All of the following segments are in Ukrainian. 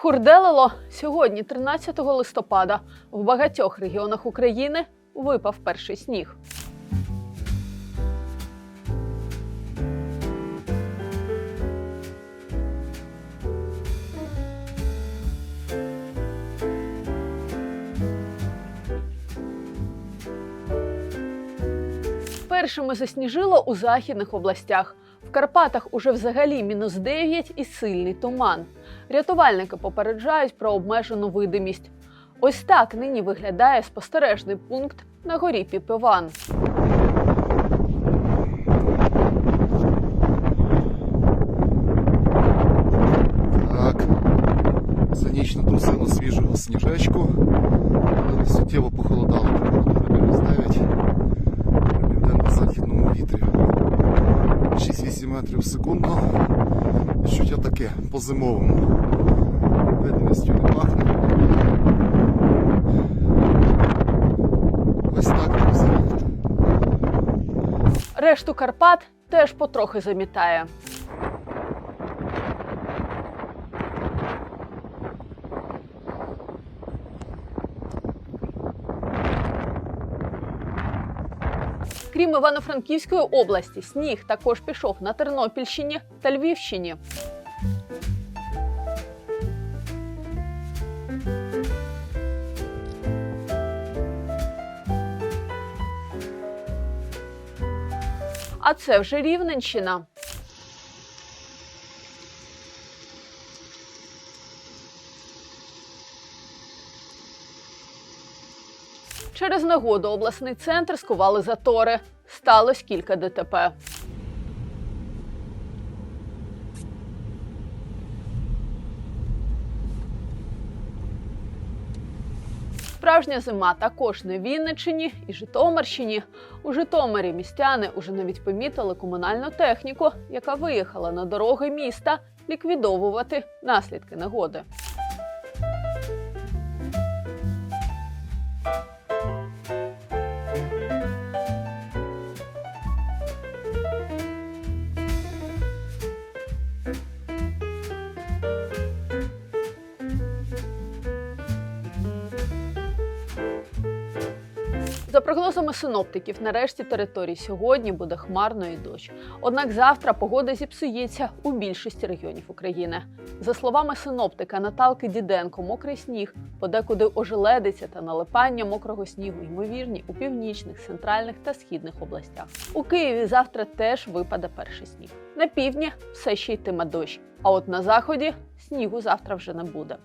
Хурделило сьогодні, 13 листопада, в багатьох регіонах України випав перший сніг. Першими засніжило у західних областях. В Карпатах уже взагалі мінус 9 і сильний туман. Рятувальники попереджають про обмежену видимість. Ось так нині виглядає спостережний пункт на горі Піпиван. Так. За ніч натрусило свіжого сніжечку. Суттєво похолодало. Температура 9. Південно-західному вітрі. 6-8 метрів в секунду. Таке по-зимовому. Видимістю не пахне. Ось так, друзі. Решту Карпат теж потрохи замітає. Крім Івано-Франківської області, сніг також пішов на Тернопільщині та Львівщині. А це вже Рівненщина. Через негоду обласний центр скували затори. Сталося кілька ДТП. Справжня зима також на Вінниччині і Житомирщині. У Житомирі містяни уже навіть помітили комунальну техніку, яка виїхала на дороги міста ліквідовувати наслідки негоди. За прогнозами синоптиків, нарешті території сьогодні буде хмарно і дощ. Однак завтра погода зіпсується у більшості регіонів України. За словами синоптика Наталки Діденко, мокрий сніг, подекуди ожеледиться та налипання мокрого снігу ймовірні у північних, центральних та східних областях. У Києві завтра теж випаде перший сніг. На півдні все ще йтиме дощ. А от на заході снігу завтра вже не буде.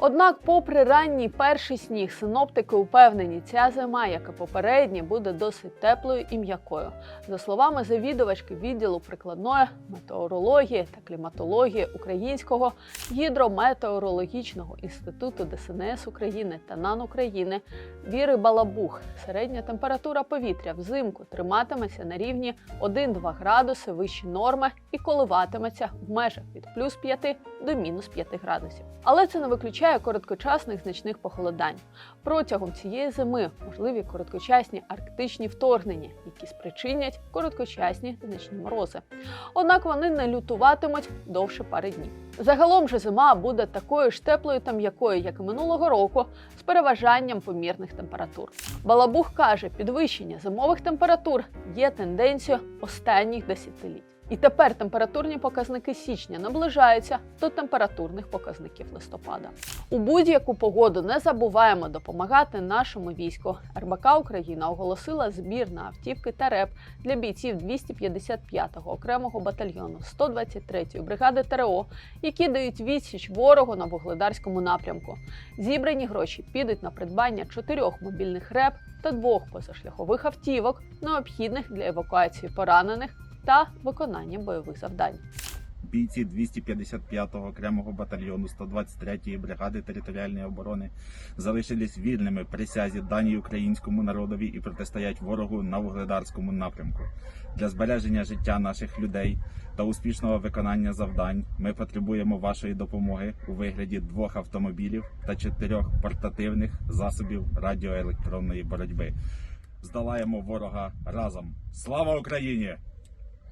Однак, попри ранній перший сніг, синоптики упевнені, ця зима, як і попередні, буде досить теплою і м'якою. За словами завідувачки відділу прикладної метеорології та кліматології Українського гідрометеорологічного інституту ДСНС України та НАН України Віри Балабух, середня температура повітря взимку триматиметься на рівні 1-2 градуси вище норми і коливатиметься в межах від плюс 5 до мінус 5 градусів. Але це не виключає короткочасних значних похолодань. Протягом цієї зими можливі короткочасні арктичні вторгнення, які спричинять короткочасні значні морози. Однак вони не лютуватимуть довше пари днів. Загалом же зима буде такою ж теплою та м'якою, як і минулого року, з переважанням помірних температур. Балабух каже, підвищення зимових температур є тенденцією останніх десятиліть. І тепер температурні показники січня наближаються до температурних показників листопада. У будь-яку погоду не забуваємо допомагати нашому війську. РБК Україна оголосила збір на автівки та РЕП для бійців 255-го окремого батальйону 123-ї бригади ТРО, які дають відсіч ворогу на вугледарському напрямку. Зібрані гроші підуть на придбання чотирьох мобільних РЕП та двох позашляхових автівок, необхідних для евакуації поранених та виконання бойових завдань. Бійці 255-го окремого батальйону 123-ї бригади територіальної оборони залишились вільними присязі даній українському народові і протистоять ворогу на вугледарському напрямку. Для збереження життя наших людей та успішного виконання завдань ми потребуємо вашої допомоги у вигляді двох автомобілів та чотирьох портативних засобів радіоелектронної боротьби. Здолаємо ворога разом. Слава Україні!